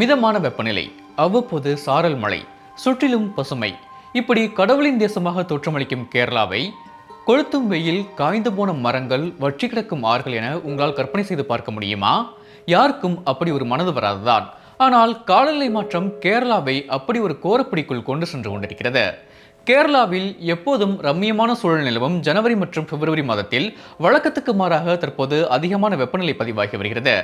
மிதமான வெப்பநிலை அவ்வப்போது சாரல் மழை சுற்றிலும் பசுமை. இப்படி கடவுளின் தேசமாக தோற்றமளிக்கும் கேரளாவை கொளுத்தும் வெயில் காய்ந்து போன மரங்கள் வற்றி கிடக்கும் ஆறுகள் என உங்களால் கற்பனை செய்து பார்க்க முடியுமா? யாருக்கும் அப்படி ஒரு மனது வராதுதான். ஆனால் காலநிலை மாற்றம் கேரளாவை அப்படி ஒரு கோரப்பிடிக்குள் கொண்டு சென்று கொண்டிருக்கிறது. கேரளாவில் எப்போதும் ரம்மியமான சூழல் நிலவும் ஜனவரி மற்றும் பிப்ரவரி மாதத்தில் வழக்கத்துக்கு மாறாக தற்போது அதிகமான வெப்பநிலை பதிவாகி வருகிறது.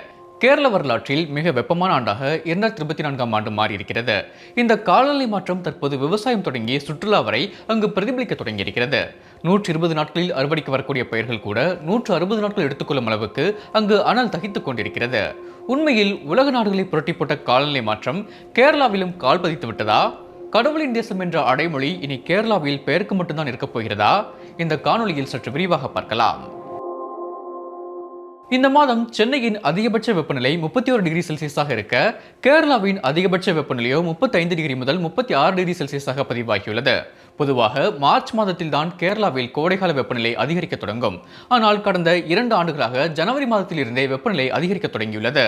கேரள வரலாற்றில் மிக வெப்பமான ஆண்டாக இரண்டாயிரத்தி இருபத்தி நான்காம் ஆண்டு மாறியிருக்கிறது. இந்த காலநிலை மாற்றம் தற்போது விவசாயம் தொடங்கி சுற்றுலா வரை அங்கு பிரதிபலிக்க தொடங்கியிருக்கிறது. நூற்றி இருபது நாட்களில் அறுவடைக்கு வரக்கூடிய பயிர்கள் கூட நூற்று அறுபது நாட்கள் எடுத்துக்கொள்ளும் அளவுக்கு அங்கு அனல் தகித்துக் கொண்டிருக்கிறது. உண்மையில் உலக நாடுகளை புரட்டி போட்ட காலநிலை மாற்றம் கேரளாவிலும் கால் பதித்து விட்டதா? கடவுளின் தேசம் என்ற அடைமொழி இனி கேரளாவில் பெயருக்கு மட்டும்தான் இருக்கப் போகிறதா? இந்த காணொளியில் சற்று விரிவாக பார்க்கலாம். இந்த மாதம் சென்னையின் அதிகபட்ச வெப்பநிலை முப்பத்தி ஒரு டிகிரி செல்சியஸாக இருக்க கேரளாவின் அதிகபட்ச வெப்பநிலையோ முப்பத்தைந்து டிகிரி முதல் முப்பத்தி ஆறு டிகிரி செல்சியஸாக பதிவாகியுள்ளது. பொதுவாக மார்ச் மாதத்தில் தான் கேரளாவில் கோடைகால வெப்பநிலை அதிகரிக்க தொடங்கும். ஆனால் கடந்த இரண்டு ஆண்டுகளாக ஜனவரி மாதத்திலிருந்தே வெப்பநிலை அதிகரிக்க தொடங்கியுள்ளது.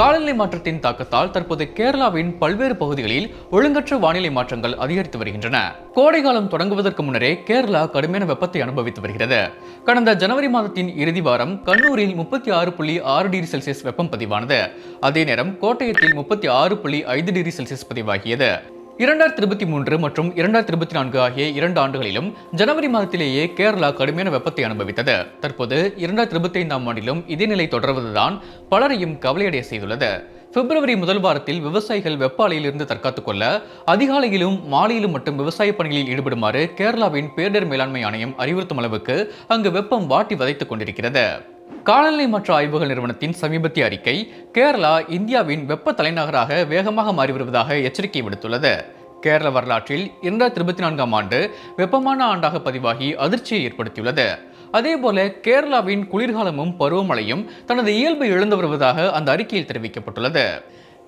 காலநிலை மாற்றத்தின் தாக்கத்தால் தற்போது கேரளாவின் பல்வேறு பகுதிகளில் ஒழுங்கற்ற வானிலை மாற்றங்கள் அதிகரித்து வருகின்றன. கோடை காலம் தொடங்குவதற்கு முன்னரே கேரளா கடுமையான வெப்பத்தை அனுபவித்து வருகிறது. கடந்த ஜனவரி மாதத்தின் இறுதி வாரம் கண்ணூரில் முப்பத்தி ஆறு புள்ளி ஆறு டிகிரி செல்சியஸ் வெப்பம் பதிவானது. அதே நேரம் கோட்டயத்தில் முப்பத்தி ஆறு புள்ளி ஐந்து டிகிரி செல்சியஸ் பதிவாகியது. இரண்டாயிரத்தி இருபத்தி மூன்று மற்றும் இரண்டாயிரத்தி இருபத்தி நான்கு ஆகிய இரண்டு ஆண்டுகளிலும் ஜனவரி மாதத்திலேயே கேரளா கடுமையான வெப்பத்தை அனுபவித்தது. தற்போது இரண்டாயிரத்தி இருபத்தி ஐந்தாம் ஆண்டிலும் இதே நிலை தொடர்வதுதான் பலரையும் கவலையடைய செய்துள்ளது. பிப்ரவரி முதல் வாரத்தில் விவசாயிகள் வெப்ப அலையிலிருந்து தற்காத்துக் கொள்ள அதிகாலையிலும் மாலையிலும் மட்டும் விவசாய பணிகளில் ஈடுபடுமாறு கேரளாவின் பேரிடர் மேலாண்மை ஆணையம் அறிவுறுத்தும் அளவுக்கு அங்கு வெப்பம் வாட்டி வதைத்துக் கொண்டிருக்கிறது. காலநிலை மற்ற ஆய்வுகள் நிறுவனத்தின் சமீபத்திய அறிக்கை கேரளா இந்தியாவின் வெப்ப தலைநகராக வேகமாக மாறி வருவதாக எச்சரிக்கை விடுத்துள்ளது. கேரள வரலாற்றில் இரண்டாயிரத்தி இருபத்தி நான்காம் ஆண்டு வெப்பமான ஆண்டாக பதிவாகி அதிர்ச்சியை ஏற்படுத்தியுள்ளது. அதேபோல கேரளாவின் குளிர்காலமும் பருவமழையும் தனது இயல்பை இழந்து வருவதாக அந்த அறிக்கையில் தெரிவிக்கப்பட்டுள்ளது.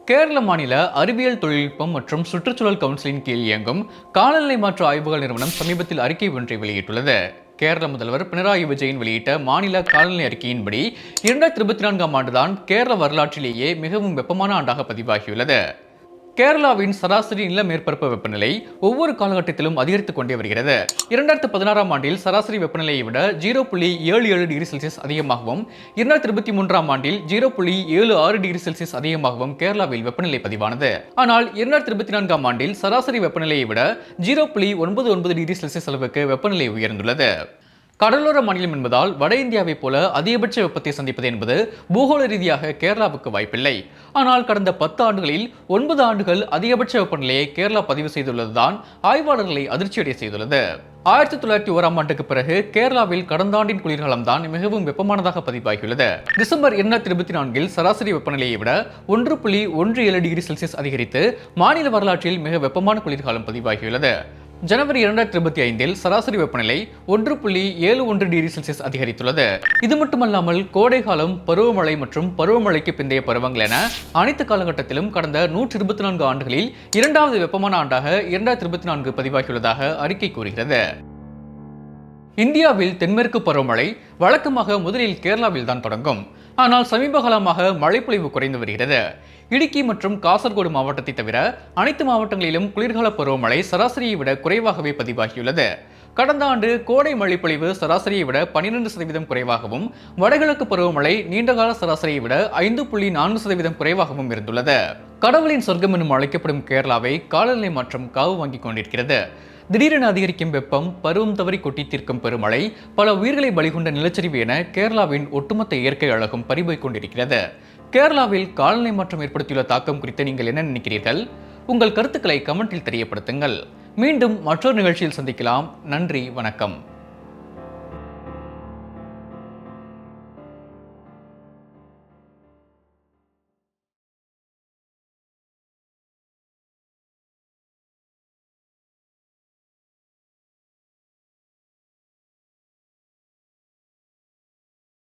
கேரள மாநில அறிவியல் தொழில்நுட்பம் மற்றும் சுற்றுச்சூழல் கவுன்சிலின் கீழ் இயங்கும் காலநிலை மாற்ற ஆய்வுகள் நிறுவனம் சமீபத்தில் அறிக்கை ஒன்றை வெளியிட்டுள்ளது. கேரள முதல்வர் பினராயி விஜயன் வெளியிட்ட மாநில காலநிலை அறிக்கையின்படி இரண்டாயிரத்தி இருபத்தி நான்காம் ஆண்டுதான் கேரள வரலாற்றிலேயே மிகவும் வெப்பமான ஆண்டாக பதிவாகியுள்ளது. கேரளாவின் சராசரி நில மேற்பரப்பு வெப்பநிலை ஒவ்வொரு காலகட்டத்திலும் அதிகரித்துக் கொண்டே வருகிறது. இரண்டாயிரத்து பதினாறாம் ஆண்டில் சராசரி வெப்பநிலையை விட ஜீரோ புள்ளி ஏழு ஏழு டிகிரி செல்சியஸ் அதிகமாகவும் இரண்டாயிரத்தி இருபத்தி மூன்றாம் ஆண்டில் ஜீரோ புள்ளி ஏழு ஆறு டிகிரி செல்சியஸ் அதிகமாகவும் கேரளாவில் வெப்பநிலை பதிவானது. ஆனால் இரண்டாயிரத்தி இருபத்தி நான்காம் ஆண்டில் சராசரி வெப்பநிலையை விட ஜீரோ புள்ளி ஒன்பது ஒன்பது டிகிரி செல்சியஸ் அளவுக்கு வெப்பநிலை உயர்ந்துள்ளது. கடலோர மாநிலம் என்பதால் வட இந்தியாவைப் போல அதிகபட்ச வெப்பத்தை சந்திப்பது என்பது பூகோள ரீதியாக கேரளாவுக்கு வாய்ப்பில்லை. ஆனால் கடந்த பத்து ஆண்டுகளில் ஒன்பது ஆண்டுகள் அதிகபட்ச வெப்பநிலையை கேரளா பதிவு செய்துள்ளதுதான் ஆய்வாளர்களை அதிர்ச்சியடைய செய்துள்ளது. ஆயிரத்தி தொள்ளாயிரத்தி ஓராம் ஆண்டுக்கு பிறகு கேரளாவில் கடந்த ஆண்டின் குளிர்காலம் தான் மிகவும் வெப்பமானதாக பதிவாகியுள்ளது. டிசம்பர் இரண்டாயிரத்தி இருபத்தி நான்கில் சராசரி வெப்பநிலையை விட ஒன்று புள்ளி ஒன்று ஏழு டிகிரி செல்சியஸ் அதிகரித்து மாநில வரலாற்றில் மிக வெப்பமான குளிர்காலம் பதிவாகியுள்ளது. ஜனவரி இரண்டாயிரத்தி இருபத்தி ஐந்தில் சராசரி வெப்பநிலை ஒன்று புள்ளி ஏழு ஒன்று டிகிரி செல்சியஸ் அதிகரித்துள்ளது. இது மட்டுமல்லாமல் கோடை காலம் பருவமழை மற்றும் பருவமழைக்கு பிந்தைய பருவங்கள் என அனைத்து காலகட்டத்திலும் கடந்த நூற்றி இருபத்தி நான்கு ஆண்டுகளில் இரண்டாவது வெப்பமான ஆண்டாக இரண்டாயிரத்தி இருபத்தி நான்கு பதிவாகியுள்ளதாக அறிக்கை கூறுகிறது. இந்தியாவில் தென்மேற்கு பருவமழை வழக்கமாக முதலில் கேரளாவில் தான் தொடங்கும். ஆனால் சமீப காலமாக மழைப்பொழிவு குறைந்து வருகிறது. இடுக்கி மற்றும் காசர்கோடு மாவட்டத்தை தவிர அனைத்து மாவட்டங்களிலும் குளிர்கால பருவமழை சராசரியை விட குறைவாகவே பதிவாகியுள்ளது. கடந்த ஆண்டு கோடை மழைப்பொழிவு சராசரியை விட பன்னிரண்டு சதவீதம் குறைவாகவும் வடகிழக்கு பருவமழை நீண்டகால சராசரியை விட ஐந்து புள்ளி நான்கு சதவீதம் குறைவாகவும் இருந்துள்ளது. கடவுளின் சொர்க்கம் எனும் அழைக்கப்படும் கேரளாவை காலநிலை மாற்றம் காவு வாங்கிக் கொண்டிருக்கிறது. திடீரென அதிகரிக்கும் வெப்பம் பருவம் தவறி கொட்டி தீர்க்கும் பெருமழை பல உயிர்களை பலிகொண்ட நிலச்சரிவு என கேரளாவின் ஒட்டுமொத்த இயற்கை அழகும் பறிபோய் கொண்டிருக்கிறது. கேரளாவில் காலநிலை மாற்றம் ஏற்படுத்தியுள்ள தாக்கம் குறித்து நீங்கள் என்ன நினைக்கிறீர்கள்? உங்கள் கருத்துக்களை கமெண்டில் தெரியப்படுத்துங்கள். மீண்டும் மற்றொரு நிகழ்ச்சியில் சந்திக்கலாம். நன்றி வணக்கம்.